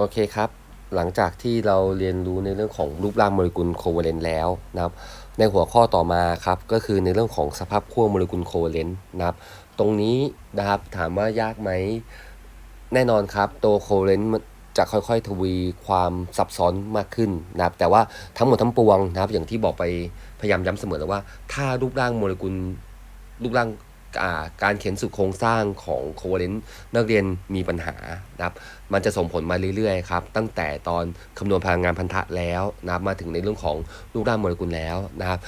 โอเคครับ หลังจากที่เราเรียนรู้ในเรื่องของรูปร่างโมเลกุลโคเวเลนต์แล้วนะครับ ในหัวข้อต่อมาครับก็คือในเรื่องของสภาพขั้วโมเลกุลโคเวเลนต์นะครับ ตรงนี้นะครับถามว่ายากไหมแน่นอนครับตัวโคเวเลนต์จะค่อยๆ ทวีความซับซ้อนมากขึ้นนะครับ แต่ว่าทั้งหมดทั้งปวงนะครับ อย่างที่บอกไปพยายามย้ำเสมอแล้วว่า ถ้ารูปร่างโมเลกุลรูปร่าง การเขียนสูตรโครงสร้างของโคเวเลนต์นักเรียนมีปัญหานะครับมันจะส่งผลมาเรื่อยๆครับตั้งแต่ตอนคำนวณพลังงานพันธะแล้วนะครับมาถึงในเรื่องของรูปร่างโมเลกุลแล้วนะครับ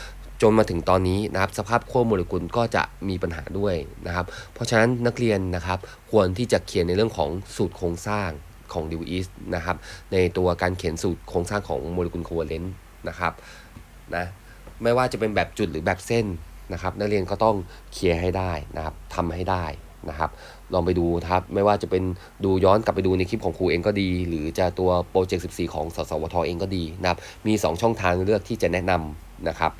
จนมาถึงตอนนี้นะครับสภาพขั้วโมเลกุลก็จะมีปัญหาด้วยนะครับ เพราะฉะนั้นนักเรียนนะครับควรที่จะเขียนในเรื่องของสูตรโครงสร้างของดิวอิสนะครับในตัวการเขียนสูตรโครงสร้างของโมเลกุลโคเวเลนต์นะครับนะไม่ว่าจะเป็นแบบจุดหรือแบบเส้น นะครับนักเรียนก็ต้องเคลียร์ให้ได้นะครับทำให้ได้นะครับลองไปดูครับไม่ว่าจะเป็นดูย้อนกลับไปดูในคลิปของครูเองก็ดี หรือจะตัวโปรเจกต์ 14 ของสสวทเองก็ดีนะครับมี 2 ช่องทางเลือกที่จะแนะนำนะครับ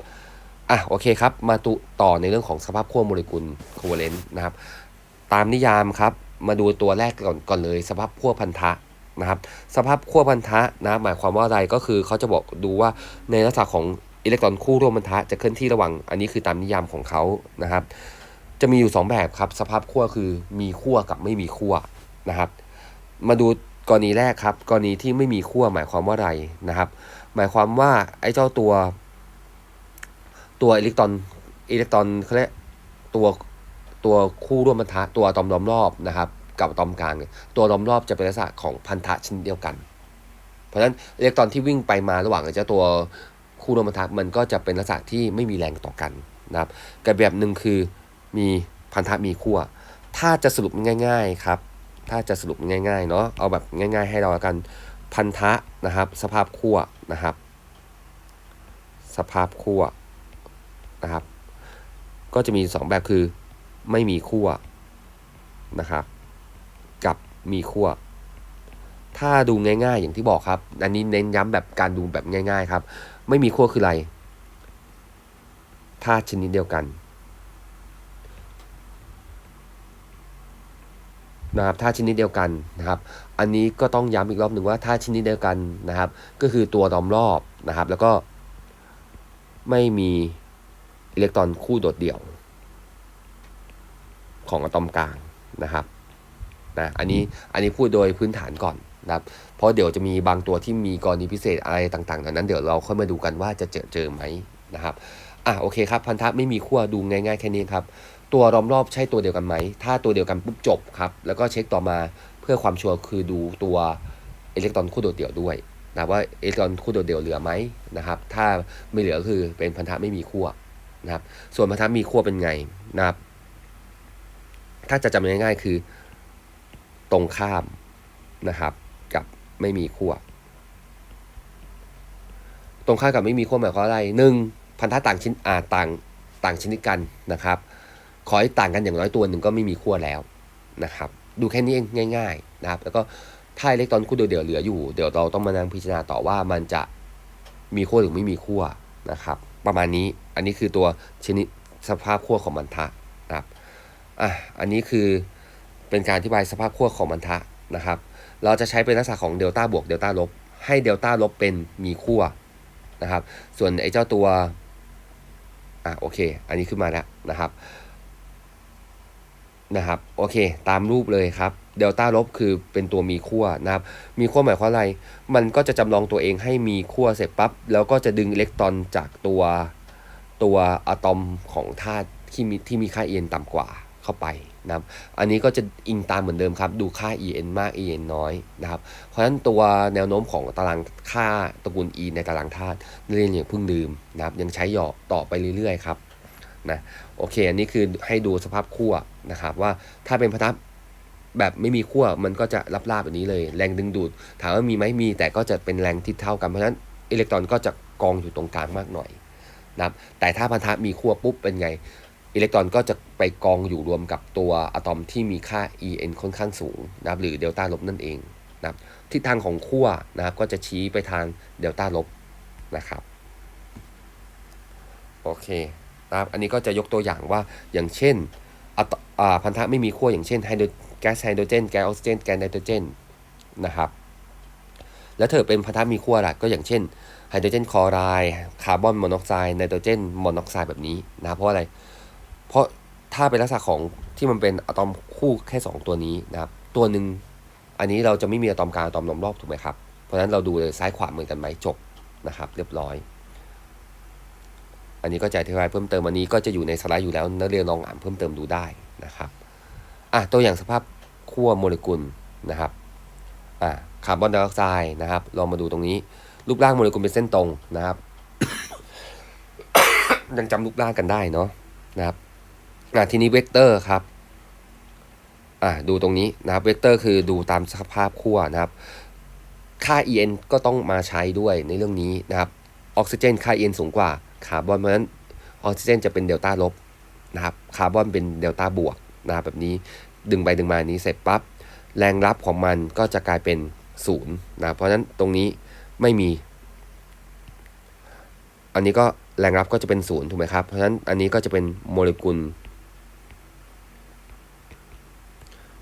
อะโอเคครับมาตุต่อในเรื่องของสภาพขั้วโมเลกุลโคเวเลนต์นะครับตามนิยามครับมาดูตัวแรกก่อนก่อนเลย สภาพขั้วพันธะนะครับสภาพขั้วพันธะนะหมายความว่าอะไรก็คือเขาจะบอกดูว่าในลักษณะของ อิเล็กตรอนคู่ร่วมพันธะจะเคลื่อนที่ระหว่าง อันนี้คือตามนิยามของเขานะครับ จะมีอยู่ 2 แบบครับ สภาพขั้วคือมีขั้วกับไม่มีขั้วนะครับ มาดูกรณีแรกครับ กรณีที่ไม่มีขั้วหมายความว่าอะไรนะครับ หมายความว่าไอ้เจ้าตัว ตัวอิเล็กตรอนอิเล็กตรอนเขาเรียกตัวตัวคู่ร่วมพันธะตัวอะตอมล้อมรอบนะครับ กับอะตอมกลางเนี่ยตัวล้อมรอบจะเป็นลักษณะของพันธะชนิดเดียวกัน เพราะฉะนั้นอิเล็กตรอนที่วิ่งไปมาระหว่างเจ้าตัว คู่ร่วมพันธะมันก็จะเป็นลักษณะที่ไม่มีแรงต่อกันนะครับกับแบบหนึ่งคือมีพันธะมีขั้วถ้าจะสรุปง่าย ๆครับ ถ้าจะสรุปง่ายๆเนาะเอาแบบง่าย ๆ ให้เราละกันพันธะนะครับ สภาพขั้วนะครับ สภาพขั้วนะครับ ก็จะมี 2 แบบคือไม่มีขั้วนะครับ กับมีขั้วถ้าดูง่าย ๆ อย่างที่บอกครับ อันนี้เน้นย้ำแบบการดูแบบง่าย ๆ ครับ ไม่มีขั้วคืออะไรธาตุชนิดเดียวกันนะครับธาตุชนิดเดียวกันนะครับ อันนี้ก็ต้องย้ำอีกรอบหนึ่งว่าธาตุชนิดเดียวกันนะครับ ก็คือตัวล้อมรอบนะครับ แล้วก็ไม่มีอิเล็กตรอนคู่โดดเดี่ยว ของอะตอมกลางนะครับนะอันนี้อันนี้พูดโดยพื้นฐานก่อน นะครับเพราะเดี๋ยวจะมีบางตัวที่มีกรณีพิเศษอะไรต่างๆดังนั้นเดี๋ยวเราค่อยมาดูกันว่าจะเจอเจอไหมนะครับอะโอเคครับพันธะไม่มีขั้วดูง่ายๆแค่นี้ครับตัวล้อมรอบใช่ตัวเดียวกันไหม ถ้าตัวเดียวกันปุ๊บจบครับแล้วก็เช็คต่อมาเพื่อความชัวร์คือดูตัวอิเล็กตรอนคู่โดดเดี่ยวด้วยนะว่าอิเล็กตรอนคู่โดดเดี่ยวเหลือไหมนะครับถ้าไม่เหลือคือเป็นพันธะไม่มีขั้วนะครับส่วนพันธะมีขั้วเป็นไงนะครับถ้าจะจำง่ายๆคือตรงข้ามนะครับ ไม่มีขั้วตรงข้ามกับไม่มีขั้วหมายความอะไรหนึ่งพันธะต่างชิ้นอ่าต่างต่างชนิดกันนะครับ ขอให้ต่างกันอย่างน้อยตัวหนึ่งก็ไม่มีขั้วแล้วนะครับ ดูแค่นี้เองง่ายๆนะครับ แล้วก็ถ้าอิเล็กตรอนคู่เดียวๆเหลืออยู่ เดี๋ยวเราต้องมานั่งพิจารณาต่อว่ามันจะมีขั้วหรือไม่มีขั้วนะครับ ประมาณนี้อันนี้คือตัวชนิดสภาพขั้วของมันทะนะครับอะอันนี้คือเป็นการอธิบายสภาพขั้วของมันทะนะครับ เราจะใช้เป็นลักษณะของเดลต้าบวกเดลต้าลบ ให้เดลต้าลบเป็นมีขั้วนะครับ ส่วนไอ้เจ้าตัว อะโอเค อันนี้ขึ้นมาแล้วนะครับ นะครับ โอเค ตามรูปเลยครับ เดลต้าลบคือเป็นตัวมีขั้วนะครับ มีขั้วหมายความอะไร มันก็จะจำลองตัวเองให้มีขั้วเสร็จปั๊บ แล้วก็จะดึงอิเล็กตรอนจากตัวตัวอะตอมของธาตุที่มีที่มีค่า En ต่ำกว่า เข้าไปนะครับ อันนี้ก็จะอิงตามเหมือนเดิมครับ ดูค่า En มาก En น้อยนะครับ เพราะฉะนั้นตัวแนวโน้มของตารางค่าตระกูล E ในตารางธาตุเรียนอย่างเพิ่งลืมนะครับ ยังใช้หยอกต่อไปเรื่อยๆครับนะโอเค อันนี้คือให้ดูสภาพขั้วนะครับว่าถ้าเป็นพันธะแบบไม่มีขั้วมันก็จะรับราบแบบนี้เลย แรงดึงดูด ถามว่ามีไหมมี แต่ก็จะเป็นแรงที่เท่ากันเพราะฉะนั้นอิเล็กตรอนก็จะกองอยู่ตรงกลางมากหน่อยนะครับแต่ถ้าพันธะมีขั้วปุ๊บเป็นไง อิเล็กตรอนก็จะไปกองอยู่รวมกับตัวอะตอมที่มีค่า En ค่อนข้างสูงนะครับหรือเดลต้าลบนั่นเองนะครับทิศทางของขั้วนะครับก็จะชี้ไปทางเดลต้าลบนะครับโอเคนะครับอันนี้ก็จะยกตัวอย่างว่าอย่างเช่นพันธะไม่มีขั้วอย่างเช่นไฮโดรแก๊สไฮโดรเจนแก๊สออกซิเจนแก๊สไนโตรเจนนะครับแล้วเธอเป็นพันธะมีขั้วลักก็อย่างเช่นไฮโดรเจนคลอไรด์คาร์บอนมอนอกไซด์ไนโตรเจนมอนอกไซด์แบบนี้นะเพราะอะไร เพราะถ้าเป็นลักษณะของที่มันเป็นอะตอมคู่แค่ 2 ตัวนี้นะครับ ตัวหนึ่งอันนี้เราจะไม่มีอะตอมกลางอะตอมล้อมรอบถูกไหมครับ เพราะฉะนั้นเราดูเลยซ้ายขวาเหมือนกันไหมจบนะครับ เรียบร้อย อันนี้ก็จะอธิบายเพิ่มเติมอันนี้ก็จะอยู่ในสไลด์อยู่แล้วนักเรียนลองอ่านเพิ่มเติมดูได้นะครับอะตัวอย่างสภาพขั้วโมเลกุลนะครับอะคาร์บอนไดออกไซด์นะครับลองมาดูตรงนี้ รูปร่างโมเลกุลเป็นเส้นตรงนะครับยังจำรูปร่างกันได้เนาะนะครับ อะทีนี้เวกเตอร์ครับอะดูตรงนี้นะครับเวกเตอร์คือดูตามสภาพขั้วนะครับค่า En ก็ต้องมาใช้ด้วยในเรื่องนี้นะครับออกซิเจนค่า En สูงกว่าคาร์บอนเพราะฉะนั้นออกซิเจนจะเป็นเดลต้าลบนะครับคาร์บอนเป็นเดลต้าบวกนะครับแบบนี้ดึงไปดึงมานี้เสร็จปั๊บแรงรับของมันก็จะกลายเป็นศูนย์นะเพราะฉะนั้นตรงนี้ไม่มี อันนี้ก็แรงรับก็จะเป็นศูนย์ถูกไหมครับ เพราะฉะนั้นอันนี้ก็จะเป็นโมเลกุล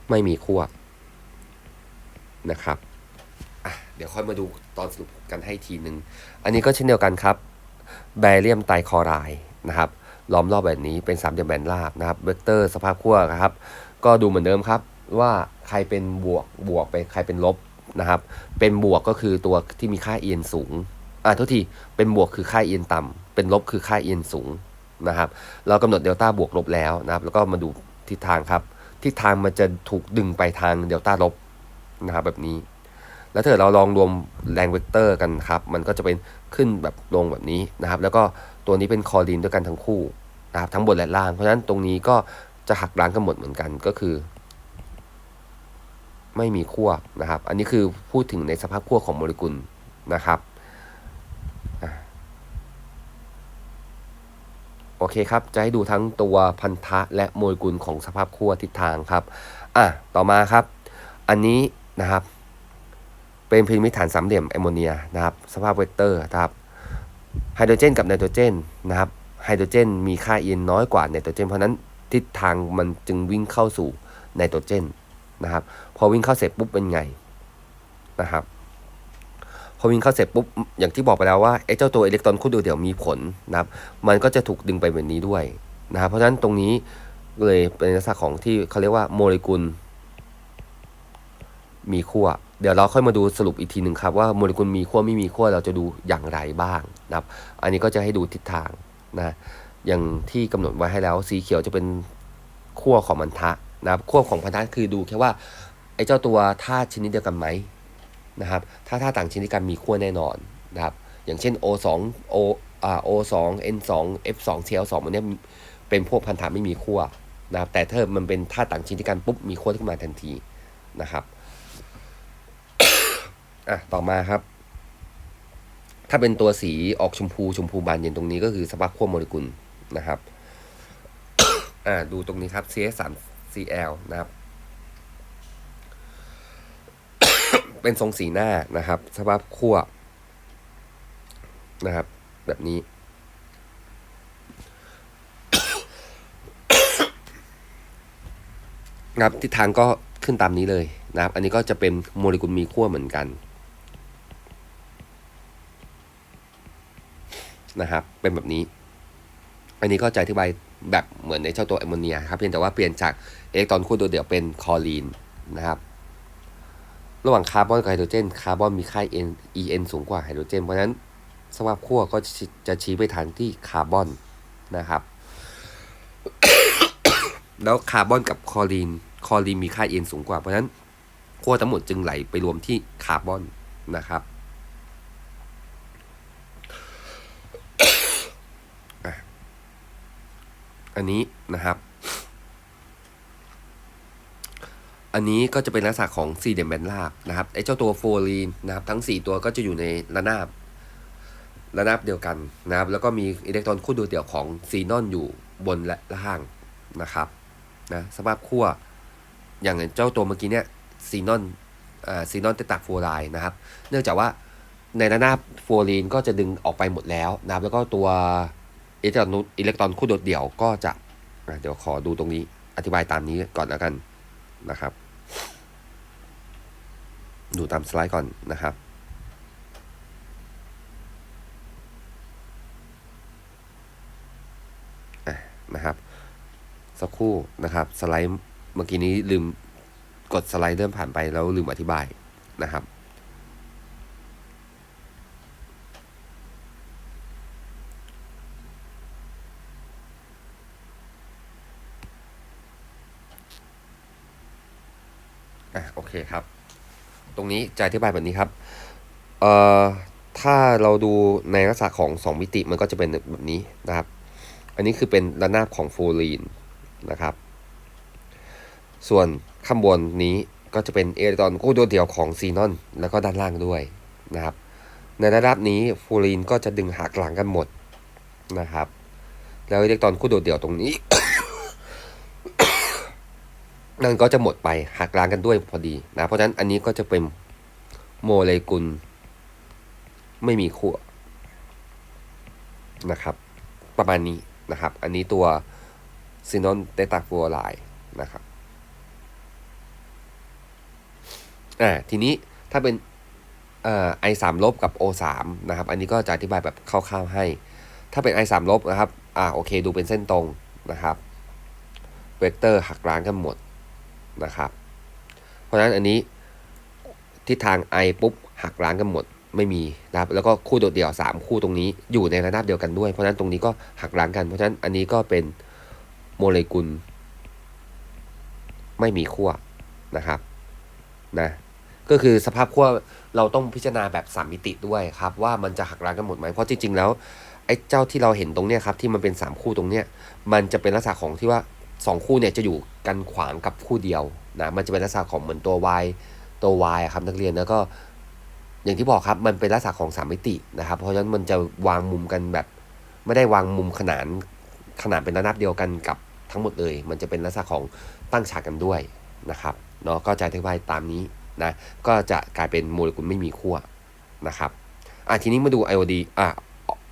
ไม่มีขั้วนะครับอะเดี๋ยวค่อยมาดูตอนสรุปกันให้ทีหนึ่งอันนี้ก็เช่นเดียวกันครับแบเรียมไตรคลอไรด์นะครับล้อมรอบแบบนี้เป็นสามเหลี่ยมแบนราบนะครับเวกเตอร์สภาพขั้วนะครับ ก็ดูเหมือนเดิมครับว่าใครเป็นบวกบวกไปใครเป็นลบนะครับ เป็นบวกก็คือตัวที่มีค่าเอ็นสูงอ่าทุกทีเป็นบวกคือค่าเอ็นต่ำเป็นลบคือค่าเอ็นสูงนะครับ เรากำหนดเดลต้าบวกลบแล้วนะครับ แล้วก็มาดูทิศทางครับ ทิศทางมันจะถูกดึงไปทางเดลต้าลบนะครับแบบนี้ แล้วถ้าเราลองรวมแรงเวกเตอร์กันครับ มันก็จะเป็นขึ้นแบบลงแบบนี้นะครับ แล้วก็ตัวนี้เป็นคอลีนด้วยกันทั้งคู่นะครับทั้งบนและล่าง เพราะฉะนั้นตรงนี้ก็จะหักล้างกันหมดเหมือนกันก็คือ ไม่มีขั้วนะครับ อันนี้คือพูดถึงในสภาพขั้วของโมเลกุลนะครับ โอเคครับ จะให้ดูทั้งตัวพันธะและโมเลกุลของสภาพขั้วทิศทางครับ อะ ต่อมาครับ อันนี้นะครับ เป็นพีระมิดฐานสามเหลี่ยมแอมโมเนียนะครับ สภาพเวกเตอร์นะครับ ไฮโดรเจนกับไนโตรเจนนะครับ ไฮโดรเจนมีค่าเอ็นน้อยกว่าไนโตรเจน เพราะนั้นทิศทางมันจึงวิ่งเข้าสู่ไนโตรเจนนะครับ พอวิ่งเข้าเสร็จปุ๊บเป็นไงนะครับ พอวิ่งเข้าเสร็จปุ๊บอย่างที่บอกไปแล้วว่าไอ้เจ้าตัวอิเล็กตรอนคู่เดียวมีผลนะครับมันก็จะถูกดึงไปแบบนี้ด้วยนะครับเพราะฉะนั้นตรงนี้เลยเป็นลักษณะของที่เขาเรียกว่าโมเลกุล มีขั้วเดี๋ยวเราค่อยมาดูสรุปอีกทีหนึ่งครับว่าโมเลกุลมีขั้วไม่มีขั้วเราจะดูอย่างไรบ้างนะครับ อันนี้ก็จะให้ดูทิศทางนะอย่างที่กำหนดไว้ให้แล้วสีเขียวจะเป็นขั้วของพันธะนะครับขั้วของพันธะคือดูแค่ว่าไอ้เจ้าตัวธาตุชนิดเดียวกันไหม นะครับถ้าธาตุต่างชนิดกันมีขั้วแน่นอนนะครับอย่างเช่น O2 O อ่า O2 N2 F2 Cl2 มันเนี้ยเป็นพวกพันธะไม่มีขั้วนะครับแต่ถ้ามันเป็นธาตุต่างชนิดกันปุ๊บมีขั้วขึ้นมาทันทีนะครับอะต่อมาครับ ถ้าเป็นตัวสีออกชมพูชมพูบานเย็นตรงนี้ก็คือสภาพขั้วโมเลกุลนะครับอ่าดูตรงนี้ครับ CS3Cl นะครับ เป็นทรงสีหน้านะครับ สภาพขั้วนะครับ แบบนี้นะครับทิศทางก็ขึ้นตามนี้เลยนะครับ อันนี้ก็จะเป็นโมเลกุลมีขั้วเหมือนกันนะครับ เป็นแบบนี้ อันนี้ก็จะอธิบายแบบเหมือนในเจ้าตัวแอมโมเนียครับ เพียงแต่ว่าเปลี่ยนจากเล็กตรอนคู่ตัวเดียวเป็นคอรีนนะครับ ระหว่างคาร์บอนกับไฮโดรเจน คาร์บอนมีค่า N En สูงกว่าไฮโดรเจน เพราะฉะนั้นสภาพขั้วก็จะชี้ไปทางที่คาร์บอนนะครับ แล้วคาร์บอนกับคลอรีน คลอรีนมีค่า N สูงกว่า เพราะฉะนั้นขั้วทั้งหมดจึงไหลไปรวมที่คาร์บอนนะครับอันนี้นะครับ อันนี้ก็จะเป็นลักษณะของสี่เหลี่ยมแบนราบนะครับไอ้เจ้าตัวโฟลีนนะครับทั้ง 4 ตัวก็จะอยู่ในระนาบระนาบเดียวกันนะครับ แล้วก็มีอิเล็กตรอนคู่ดวงเดี่ยวของซีนอนอยู่บนและล่างนะครับนะสภาพขั้วอย่างเจ้าตัวเมื่อกี้เนี่ยซีนอนอ่าซีนอนเตตาโฟไลน์นะครับ เนื่องจากว่าในระนาบโฟลีนก็จะดึงออกไปหมดแล้วนะครับ แล้วก็ตัวอิเล็กตรอนอิเล็กตรอนคู่โดดเดี่ยวก็จะอะเดี๋ยวขอดูตรงนี้อธิบายตามนี้ก่อนแล้วกัน นะครับ ดูตามสไลด์ก่อนนะครับ นะครับ สักครู่นะครับ สไลด์เมื่อกี้นี้ลืมกดสไลด์เริ่มผ่านไปแล้วลืมอธิบายนะครับ นี้จะอธิบายแบบนี้ครับเอ่อถ้าเราดูในลักษณะของ 2 มิติมันก็จะเป็นแบบนี้นะครับ อันนี้คือเป็นระนาบของฟูลีนนะครับ ส่วนข้างบนนี้ก็จะเป็นเอเล็กตรอนคู่ตัวเดียวของซีนอน แล้วก็ด้านล่างด้วยนะครับ ในระดับนี้ฟูลีนก็จะดึงหักหลังกันหมดนะครับ แล้วอิเล็กตรอนคู่โดดเดี่ยวตรงนี้ นั่นก็จะหมดไปหักล้างกันด้วยพอดีนะ เพราะฉะนั้นอันนี้ก็จะเป็นโมเลกุล ไม่มีขั้วนะครับ ประมาณนี้นะครับ อันนี้ตัวซินอนเตตาฟลูออไรด์นะครับอ่าทีนี้ถ้าเป็นเอ่อไอสามลบกับ O สามนะครับ อันนี้ก็จะอธิบายแบบคร่าวๆให้ ถ้าเป็น I สามลบนะครับ อ่าโอเค ดูเป็นเส้นตรงนะครับ เวกเตอร์หักล้างกันหมด นะครับ เพราะฉะนั้นอันนี้ทิศทาง I ปุ๊บหักล้างกันหมดไม่มีนะครับแล้วก็คู่โดดเดี่ยว 3 คู่ตรงนี้อยู่ในระนาบเดียวกันด้วย เพราะฉะนั้นตรงนี้ก็หักล้างกัน เพราะฉะนั้นอันนี้ก็เป็นโมเลกุล ไม่มีขั้วนะครับนะก็คือสภาพขั้วเราต้องพิจารณาแบบสามมิติด้วยครับ ว่ามันจะหักล้างกันหมดไหมเพราะจริงๆแล้วไอ้เจ้าที่เราเห็นตรงเนี้ยครับที่มันเป็น 3 คู่ตรงเนี้ยมันจะเป็นลักษณะของที่ว่า 2 คู่เนี่ยจะอยู่กันขวางกับคู่เดียวนะมันจะเป็นลักษณะของเหมือนตัว y ตัว y ครับนักเรียนแล้วก็อย่างที่บอกครับมันเป็นลักษณะของสามมิตินะครับ เพราะฉะนั้นมันจะวางมุมกันแบบ ไม่ได้วางมุมขนานขนาดเป็นระนาบเดียวกันกับทั้งหมดเลย มันจะเป็นลักษณะของตั้งฉากกันด้วยนะครับเนาะก็จะอธิบายตามนี้นะก็จะกลายเป็นโมเลกุลไม่มีขั้วนะครับอะทีนี้มาดูไอโอดีอะ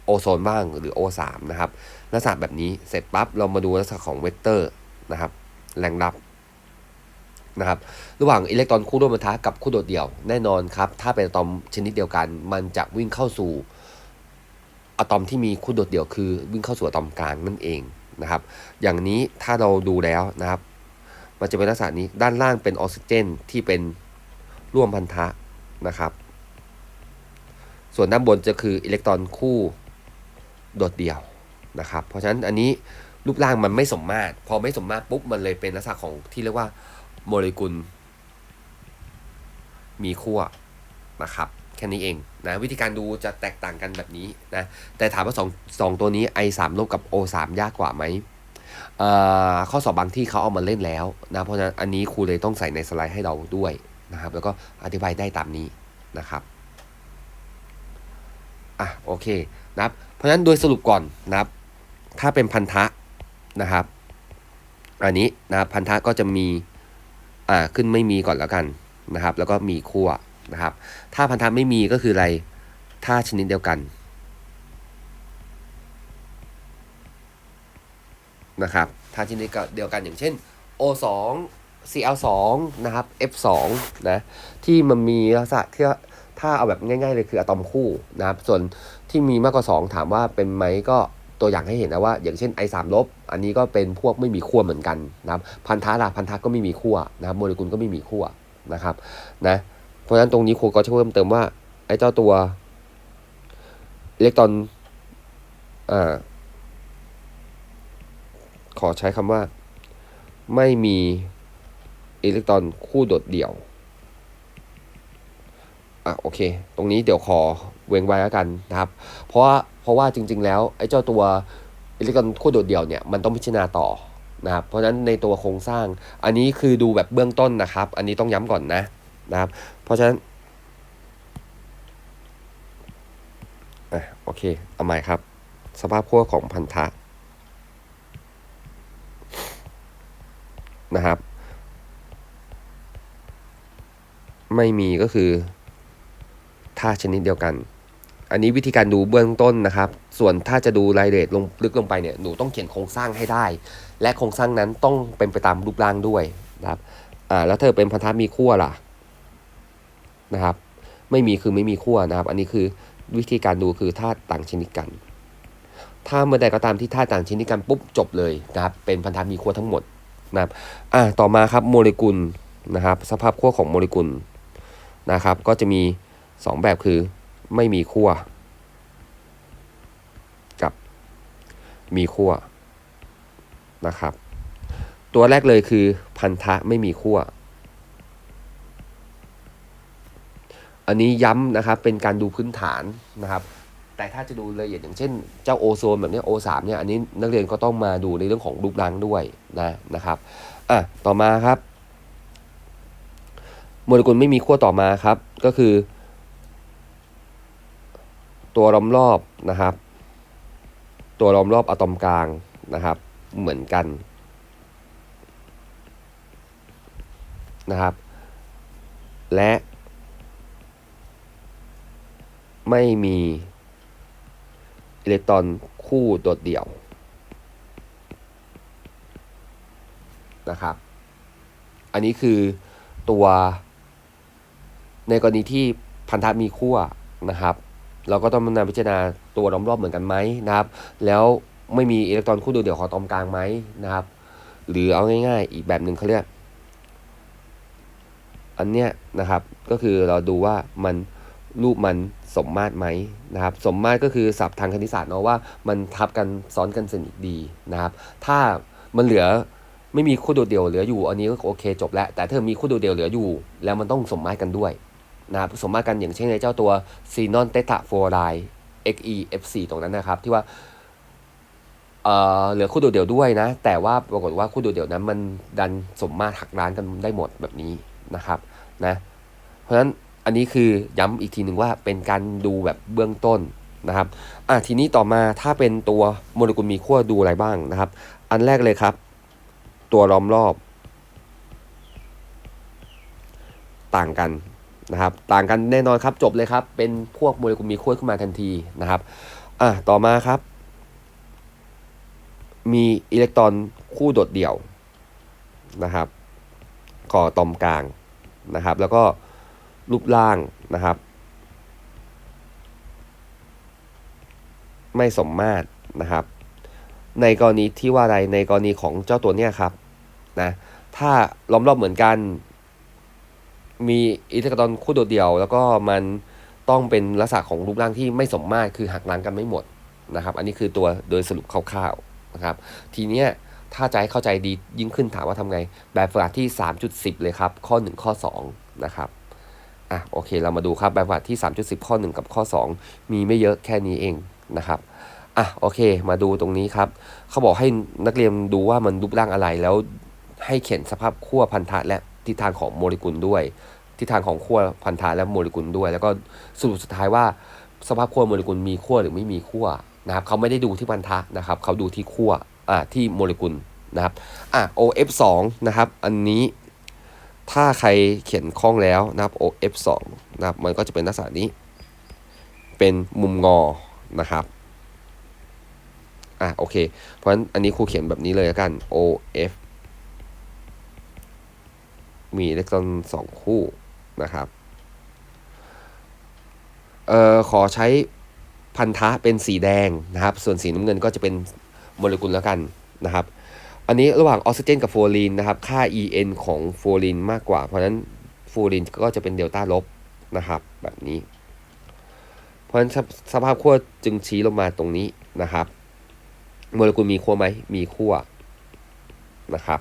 โอโซนบ้างหรือ O3 นะครับ ลักษณะแบบนี้เสร็จปั๊บเรามาดูลักษณะของเวกเตอร์นะครับ แรงรับนะครับระหว่างอิเล็กตรอนคู่ร่วมปะทะกับคู่โดดเดี่ยวแน่นอนครับ ถ้าเป็นอะตอมชนิดเดียวกัน มันจะวิ่งเข้าสู่อะตอมที่มีคู่โดดเดี่ยวคือวิ่งเข้าสู่อะตอมกลางนั่นเองนะครับ อย่างนี้ถ้าเราดูแล้วนะครับ มันจะเป็นลักษณะนี้ด้านล่างเป็นออกซิเจนที่เป็นร่วมพันธะนะครับ ส่วนด้านบนจะคืออิเล็กตรอนคู่โดดเดี่ยว นะครับ เพราะฉะนั้นอันนี้รูปร่างมันไม่สมมาตร พอไม่สมมาตรปุ๊บมันเลยเป็นลักษณะของที่เรียกว่าโมเลกุล มีขั้วนะครับแค่นี้เองนะวิธีการดูจะแตกต่างกันแบบนี้นะแต่ถามว่า2 2ตัวนี้ i 3 ลบกับ o 3 ยากกว่าไหมข้อสอบบางที่เขาเอามาเล่นแล้วนะเพราะฉะนั้นอันนี้ครูเลยต้องใส่ในสไลด์ให้เราด้วยนะครับ แล้วก็อธิบายได้ตามนี้นะครับอะโอเคนะครับเพราะฉะนั้นโดยสรุปก่อนนะครับ ถ้าเป็นพันธะนะครับ อันนี้นะครับพันธะก็จะมีอ่าขึ้นไม่มีก่อนแล้วกันนะครับ แล้วก็มีขั้วนะครับ ถ้าพันธะไม่มีก็คืออะไรถ้าชนิดเดียวกันนะครับถ้าชนิดเดียวกันอย่างเช่น O2 Cl2 นะครับ F2 นะที่มันมีลักษณะที่ถ้าเอาแบบง่าย ๆ เลยคืออะตอมคู่นะครับส่วนที่มีมากกว่า 2 ถามว่าเป็นไหมก็ ตัวอย่างให้เห็นนะว่า อย่างเช่น I 3ลบอันนี้ก็เป็นพวกไม่มีขั้วเหมือนกันนะครับพันธะละพันธะก็ไม่มีขั้วนะครับโมเลกุลก็ไม่มีขั้วนะครับนะเพราะฉะนั้นตรงนี้ครูก็จะเพิ่มเติมว่าไอ้เจ้าตัวอิเล็กตรอนอ่าขอใช้คำว่าไม่มีอิเล็กตรอนคู่โดดเดี่ยว อะโอเค ตรงนี้เดี๋ยวขอเว้งไว้แล้วกันนะครับ เพราะว่าเพราะว่าจริง ๆ แล้วไอ้เจ้าตัวอิเล็กตรอนคู่โดดเดี่ยวเนี่ยมันต้องพิจารณาต่อนะครับ เพราะฉะนั้นในตัวโครงสร้าง อันนี้คือดูแบบเบื้องต้นนะครับ อันนี้ต้องย้ำก่อนนะนะครับ เพราะฉะนั้นอะโอเคเอาใหม่ครับ สภาพขั้วของพันธะนะครับ ไม่มีก็คือ ท่าชนิดเดียวกัน อันนี้วิธีการดูเบื้องต้นนะครับ ส่วนถ้าจะดูรายละเอียดลงลึกลงไปเนี่ยหนูต้องเขียนโครงสร้างให้ได้ และโครงสร้างนั้นต้องเป็นไปตามรูปร่างด้วยนะครับอ่าแล้วเธอเป็นพันธะมีขั้วล่ะนะครับ ไม่มีคือไม่มีขั้วนะครับ อันนี้คือวิธีการดูคือธาตุต่างชนิดกัน ถ้าเมื่อใดก็ตามที่ธาตุต่างชนิดกันปุ๊บจบเลยนะครับ เป็นพันธะมีขั้วทั้งหมดนะครับอะต่อมาครับโมเลกุลนะครับ สภาพขั้วของโมเลกุลนะครับ ก็จะมี 2 แบบคือไม่มีขั้วกับมีขั้วนะครับ ตัวแรกเลยคือพันธะไม่มีขั้วอันนี้ย้ำนะครับเป็นการดูพื้นฐานนะครับ แต่ถ้าจะดูละเอียดอย่างเช่น เจ้าโอโซนแบบนี้โอสามเนี่ยอันนี้นักเรียนก็ต้องมาดูในเรื่องของรูปร่างด้วยนะนะครับอะต่อมาครับโมเลกุลไม่มีขั้วต่อมาครับ ก็คือ ตัวล้อมรอบนะครับ ตัวล้อมรอบอะตอมกลางนะครับ เหมือนกันนะครับ และ ไม่มีอิเล็กตรอนคู่โดดเดี่ยวนะครับ อันนี้คือตัวในกรณีที่พันธะมีขั้วนะครับ เราก็ต้องมาพิจารณาตัวล้อมรอบเหมือนกันไหมนะครับ แล้วไม่มีอิเล็กตรอนคู่โดดเดี่ยวของตอมกลางไหมนะครับ หรือเอาง่าย ๆ อีกแบบหนึ่งเขาเรียกอันเนี้ยนะครับก็คือเราดูว่ามันรูปมันสมมาตรไหมนะครับ สมมาตรก็คือศัพท์ทางคณิตศาสตร์เนาะว่ามันทับกันซ้อนกันสนิทดีนะครับ ถ้ามันเหลือไม่มีคู่โดดเดี่ยวเหลืออยู่ อันนี้ก็โอเคจบแล้วแต่ถ้ามีคู่โดดเดี่ยวเหลืออยู่ แล้วมันต้องสมมาตรกันด้วย นะครับสมมากันอย่างเช่นในเจ้าตัวซีนอนเตตาโฟลูออไรด์ XeF4 ตรงนั้นนะครับ ที่ว่าเอ่อเหลือคู่โดดเดี่ยวด้วยนะ แต่ว่าปรากฏว่าคู่โดดเดี่ยวนั้นมันดันสมมาตรหักล้างกันได้หมดแบบนี้นะครับนะเพราะฉะนั้นอันนี้คือย้ำอีกทีหนึ่งว่าเป็นการดูแบบเบื้องต้นนะครับอะทีนี้ต่อมาถ้าเป็นตัวโมเลกุลมีขั้วดูอะไรบ้างนะครับ อันแรกเลยครับ ตัวล้อมรอบ ต่างกัน นะครับต่างกันแน่นอนครับจบเลยครับ เป็นพวกโมเลกุลมีขั้วขึ้นมาทันทีนะครับอะต่อมาครับ มีอิเล็กตรอนคู่โดดเดี่ยวนะครับก่อตอมกลางนะครับ แล้วก็รูปร่างนะครับ ไม่สมมาตรนะครับ ในกรณีที่ว่าใดในกรณีของเจ้าตัวเนี้ยครับนะถ้าล้อมรอบเหมือนกัน มีอิเล็กตรอนคู่โดดเดี่ยว แล้วก็มันต้องเป็นลักษณะของรูปร่างที่ไม่สมมาตรคือหักล้างกันไม่หมดนะครับ อันนี้คือตัวโดยสรุปคร่าวๆนะครับ ทีเนี้ยถ้าจะให้เข้าใจดียิ่งขึ้นถามว่าทำไง แบบฝึกหัดที่ 3.10 เลยครับ ข้อ 1 ข้อ 2 นะครับอะโอเคเรามาดูครับแบบฝึกหัดที่ 3.10 ข้อ 1 กับข้อ 2 มีไม่เยอะแค่นี้เองนะครับอะโอเค มาดูตรงนี้ครับ เขาบอกให้นักเรียนดูว่ามันรูปร่างอะไรแล้วให้เขียนสภาพขั้วพันธะและ ทิศทางของโมเลกุลด้วยทิศทางของขั้วพันธะและโมเลกุลด้วย แล้วก็สรุปสุดท้ายว่าสภาพขั้วโมเลกุลมีขั้วหรือไม่มีขั้วนะครับเขาไม่ได้ดูที่พันธะนะครับเขาดูที่ขั้วอ่าที่โมเลกุลนะครับอะ OF2 นะครับอันนี้ถ้าใครเขียนคล่องแล้วนะครับ OF2 นะครับมันก็จะเป็นลักษณะนี้ เป็นมุมงอนะครับอะโอเค เพราะฉะนั้นอันนี้ครูเขียนแบบนี้เลยแล้วกัน OF มีอิเล็กตรอนสองคู่นะครับเอ่อขอใช้พันธะเป็นสีแดงนะครับ ส่วนสีน้ำเงินก็จะเป็นโมเลกุลแล้วกันนะครับ อันนี้ระหว่างออกซิเจนกับฟลีนนะครับค่า En ของฟลีนมากกว่า เพราะนั้นฟลีนก็จะเป็นเดลต้าลบนะครับแบบนี้ เพราะฉะนั้นสภาพขั้วจึงชี้ลงมาตรงนี้นะครับ โมเลกุลมีขั้วไหมมีขั้วนะครับ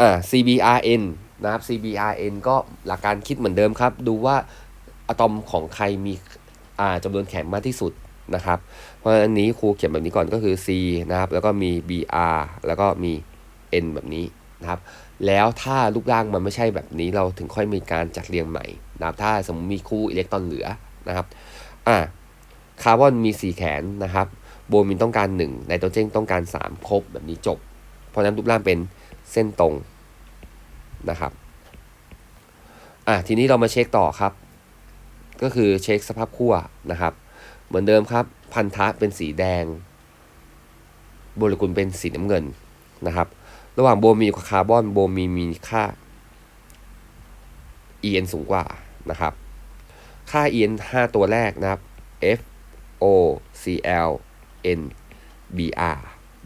อ่า CBRN นะครับ CBRN ก็หลักการคิดเหมือนเดิมครับ ดูว่าอะตอมของใครมีอ่าจำนวนแข็งมากที่สุดนะครับ เพราะนั้นอันนี้ครูเขียนแบบนี้ก่อนก็คือ C นะครับ แล้วก็มี BR แล้วก็มี N แบบนี้นะครับ แล้วถ้ารูปร่างมันไม่ใช่แบบนี้เราถึงค่อยมีการจัดเรียงใหม่นะครับ ถ้าสมมติมีคู่อิเล็กตรอนเหลือนะครับ อ่า คาร์บอนมี 4 แขนนะครับ โบมินต้องการ 1 ไนโตรเจนต้องการ 3 ครบแบบนี้จบ เพราะนั้นรูปร่างเป็น เส้นตรงนะครับอะทีนี้เรามาเช็คต่อครับ ก็คือเช็คสภาพขั้วนะครับ เหมือนเดิมครับ พันธะเป็นสีแดงโมเลกุลเป็นสีน้ำเงินนะครับ ระหว่างโบมีกับคาร์บอนโบมีมีค่า En สูงกว่านะครับ ค่า En 5 ตัวแรกนะครับ F O O C L N B R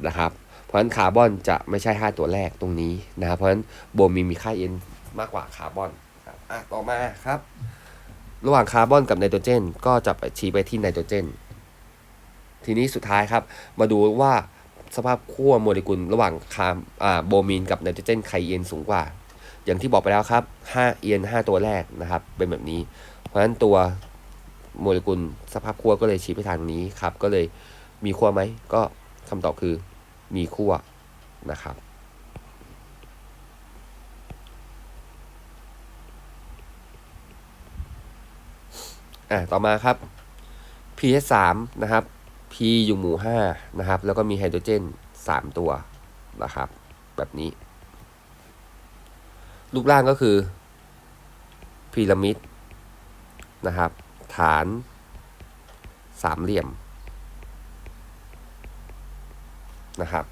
นะครับ เพราะฉะนั้นคาร์บอนจะไม่ใช่ 5 ตัวแรกตรงนี้นะครับเพราะฉะนั้นโบมีมีค่า N มากกว่าคาร์บอนครับอะต่อมาครับ ระหว่างคาร์บอนกับไนโตรเจน ก็จะไปชี้ไปที่ไนโตรเจน ทีนี้สุดท้ายครับ มาดูว่าสภาพขั้วโมเลกุลระหว่างคาร์อ่าโบมีนกับไนโตรเจนใครเอ็นสูงกว่า อย่างที่บอกไปแล้วครับ5เอ็น5ตัวแรกนะครับ เป็นแบบนี้ เพราะฉะนั้นตัวโมเลกุลสภาพขั้วก็เลยชี้ไปทางนี้ครับ ก็เลยมีขั้วไหมก็คำตอบคือ มีขั้วนะครับ อะ ต่อมาครับ pH 3นะครับ P อยู่หมู่ 5 นะครับ แล้วก็มีไฮโดรเจน 3 ตัวนะครับ แบบนี้ รูปร่างก็คือพีระมิดนะครับ ฐานสามเหลี่ยม นะครับ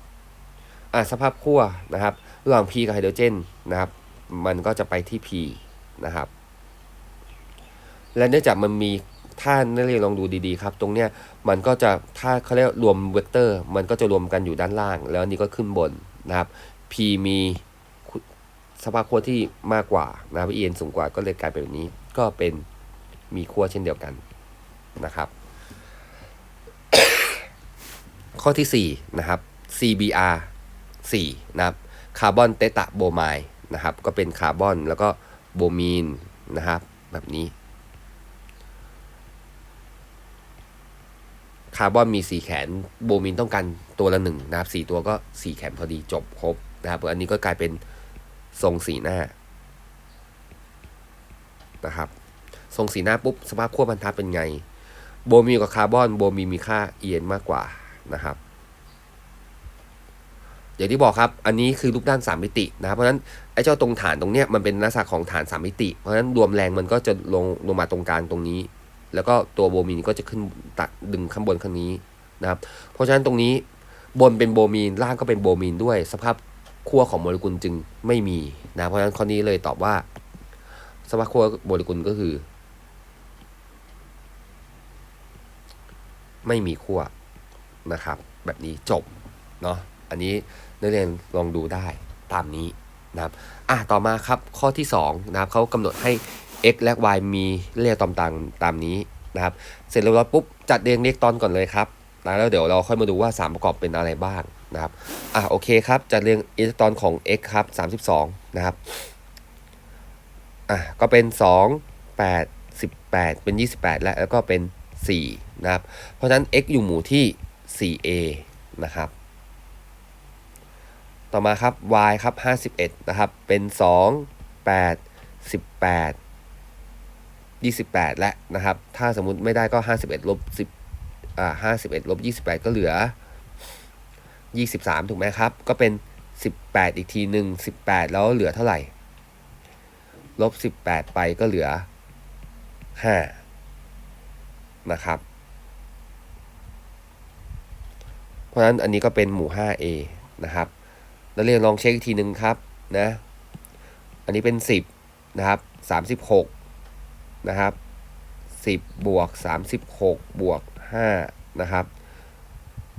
อะสภาพขั้วนะครับระหว่าง P กับไฮโดรเจนนะครับ มันก็จะไปที่ P นะครับ และเนื่องจากมันมีถ้านักเรียนลองดูดีๆครับ ตรงเนี้ยมันก็จะถ้าเขาเรียกรวมเวกเตอร์ มันก็จะรวมกันอยู่ด้านล่าง แล้วนนี้ก็ขึ้นบนนะครับ P มีสภาพขั้วที่มากกว่านะครับ EN สูงกว่าก็เลยกลายเป็นแบบนี้ ก็เป็นมีขั้วเช่นเดียวกันนะครับ ข้อที่4นะครับ CBr 4นะครับคาร์บอนเตตะโบไมด์นะครับ ก็เป็นคาร์บอนแล้วก็โบมีนนะครับ แบบนี้คาร์บอนมี 4 แขนโบมินต้องการตัวละหนึ่งนะครับ4ตัวก็ 4 แขนพอดีจบครบนะครับ อันนี้ก็กลายเป็นทรงสีหน้านะครับทรงสีหน้าปุ๊บสภาพขั้วพันธะเป็นไง โบมีกับคาร์บอนโบมีมีค่าเอ็นมากกว่านะครับ อย่างที่บอกครับ อันนี้คือรูปด้าน 3 มิตินะครับเพราะฉะนั้นไอ้เจ้าตรงฐานตรงเนี้ยมันเป็นลักษณะของฐาน 3 มิติ เพราะฉะนั้นรวมแรงมันก็จะลงลงมาตรงกลางตรงนี้ แล้วก็ตัวโบมีนก็จะขึ้นตัดดึงข้างบนข้างนี้นะครับ เพราะฉะนั้นตรงนี้บนเป็นโบมีนล่างก็เป็นโบมีนด้วย สภาพขั้วของโมเลกุลจึงไม่มีนะเพราะฉะนั้นข้อนี้เลยตอบว่า สภาพขั้วโมเลกุลก็คือ ไม่มีขั้วนะครับ แบบนี้จบเนาะ อันนี้นักเรียนลองดูได้ตามนี้นะครับอะต่อมาครับข้อที่2นะครับเขากำหนดให้ x และ y มีเลขตอมต่างตามนี้นะครับ เสร็จเรียบร้อยปุ๊บจัดเรียงเลขตอนก่อนเลยครับแล้วเดี๋ยวเราค่อยมาดูว่า 3 ประกอบเป็นอะไรบ้างนะครับอะโอเคครับจัดเรียงอิเล็กตรอนของ x ครับ 32 นะครับอะก็เป็น 2 8 18 เป็น 28 และแล้วก็เป็น 4 นะครับ เพราะฉะนั้น x อยู่หมู่ที่ 4a นะครับ ต่อมาครับ y ครับ 51 นะครับ เป็น 2 8 18 28 และนะครับ ถ้าสมมุติไม่ได้ก็ 51ลบ10อ่า51ลบ28 ก็เหลือ 23 ถูกไหมครับ ก็เป็น 18 อีกทีหนึ่ง18 แล้วเหลือเท่าไหร่ ลบ 18 ไปก็เหลือ 5 นะครับเพราะฉะนั้นอันนี้ก็เป็นหมู่ 5a นะครับ แล้วเรียนลองเช็คอีกทีหนึ่งครับนะ อันนี้เป็น 10 นะครับ 36 นะครับ 10 บวก 36 บวก 5 นะครับ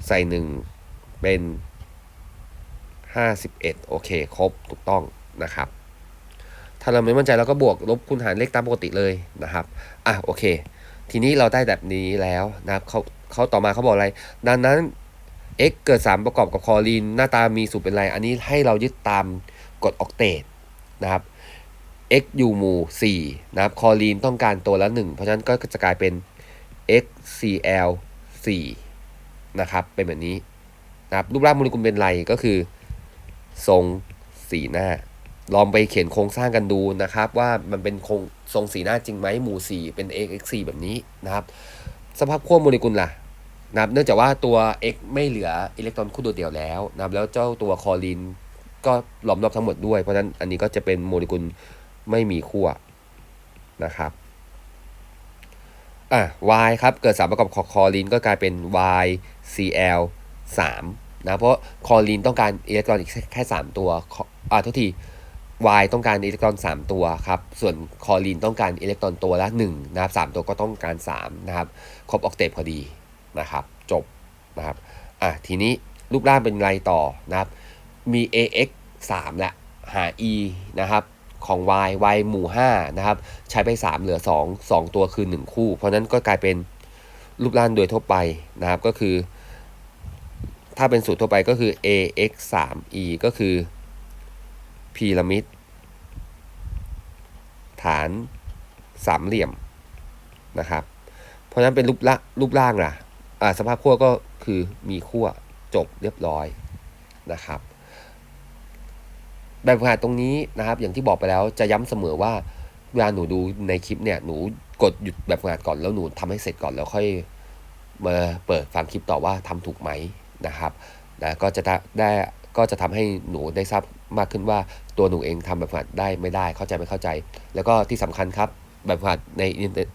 ใส่ 1 เป็น 51 โอเค ครบ ถูกต้องนะครับ ถ้าเราไม่มั่นใจเราก็บวกลบคูณหารเลขตามปกติเลยนะครับ อะ โอเค ทีนี้เราได้แบบนี้แล้วนะครับเขาเขาต่อมาเขาบอกอะไร ดังนั้น x เกิด 3 ประกอบกับคอรีน หน้าตามีสูตรเป็นไร อันนี้ให้เรายึดตามกฎออกเตตนะครับ x อยู่หมู่4นะครับ คอรีนต้องการตัวละ 1 เพราะฉะนั้นก็จะกลายเป็น xcl 4นะครับ เป็นแบบนี้นะครับรูปร่างโมเลกุลเป็นไรก็คือ ทรงสีหน้า ลองไปเขียนโครงสร้างกันดูนะครับ ว่ามันเป็นโครงทรงสีหน้าจริงไหมหมู่ 4 เป็น xx 4แบบนี้นะครับ สภาพขั้วโมเลกุลล่ะ นะครับเนื่องจากว่าตัว X ไม่เหลืออิเล็กตรอนคู่ตัวเดียวแล้วนะครับแล้วเจ้าตัวคลอรีนก็ล้อมรอบทั้งหมดด้วย เพราะฉะนั้นอันนี้ก็จะเป็นโมเลกุลไม่มีขั้วนะครับอะ Y ครับ เกิดสารประกอบของคลอรีนก็กลายเป็น YCl 3นะ เพราะคลอรีนต้องการอิเล็กตรอนอีกแค่ 3 ตัวอ่าทุกที Y ต้องการอิเล็กตรอน 3 ตัวครับ ส่วนคลอรีนต้องการอิเล็กตรอนตัวละ1นะครับ3ตัวก็ต้องการ 3 นะครับ ครบออกเตตพอดี นะครับ จบนะครับอะทีนี้รูปร่างเป็นไรต่อนะครับ มี ax 3แล้วหา e นะครับของ y y หมู่5นะครับ ใช้ไป 3 เหลือ 2 2 ตัวคือ 1 คู่ เพราะนั้นก็กลายเป็นรูปร่างโดยทั่วไปนะครับ ก็คือ ถ้าเป็นสูตรทั่วไปก็คือ ax 3 e ก็คือพีระมิด ฐานสามเหลี่ยมนะครับ เพราะนั้นเป็นรูปละรูปร่างล่ะ สภาพขั้วก็คือมีขั้วจบเรียบร้อยนะครับแบบฝึกหัดตรงนี้นะครับ อย่างที่บอกไปแล้วจะย้ำเสมอว่าเวลาหนูดูในคลิปเนี่ยหนูกดหยุดแบบฝึกหัดก่อนแล้วหนูทำให้เสร็จก่อนแล้วค่อยมาเปิดฟังคลิปต่อว่าทำถูกไหมนะครับแล้วก็จะได้ก็จะทำให้หนูได้ทราบมากขึ้นว่าตัวหนูเองทำแบบฝึกหัดได้ไม่ได้เข้าใจไม่เข้าใจ แล้วก็ที่สำคัญครับ แบบฝึกหัดใน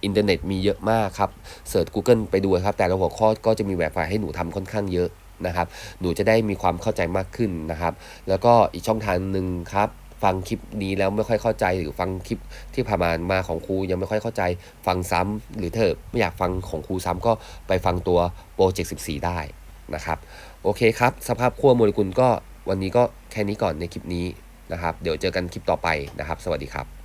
อินเทอร์เน็ตมีเยอะมากครับเสิร์ช Google ไปดูครับ แต่ละหัวข้อก็จะมีแบบฝึกหัดให้หนูทำค่อนข้างเยอะนะครับ หนูจะได้มีความเข้าใจมากขึ้นนะครับ แล้วก็อีกช่องทางหนึ่งครับฟังคลิปนี้แล้วไม่ค่อยเข้าใจหรือฟังคลิปที่ผ่านมามาของครูยังไม่ค่อยเข้าใจ ฟังซ้ำหรือเธอไม่อยากฟังของครูซ้ำก็ไปฟังตัวโปรเจกต์14 ได้นะครับโอเคครับ สภาพขั้วโมเลกุลก็วันนี้ก็แค่นี้ก่อนในคลิปนี้นะครับ เดี๋ยวเจอกันคลิปต่อไปนะครับ สวัสดีครับ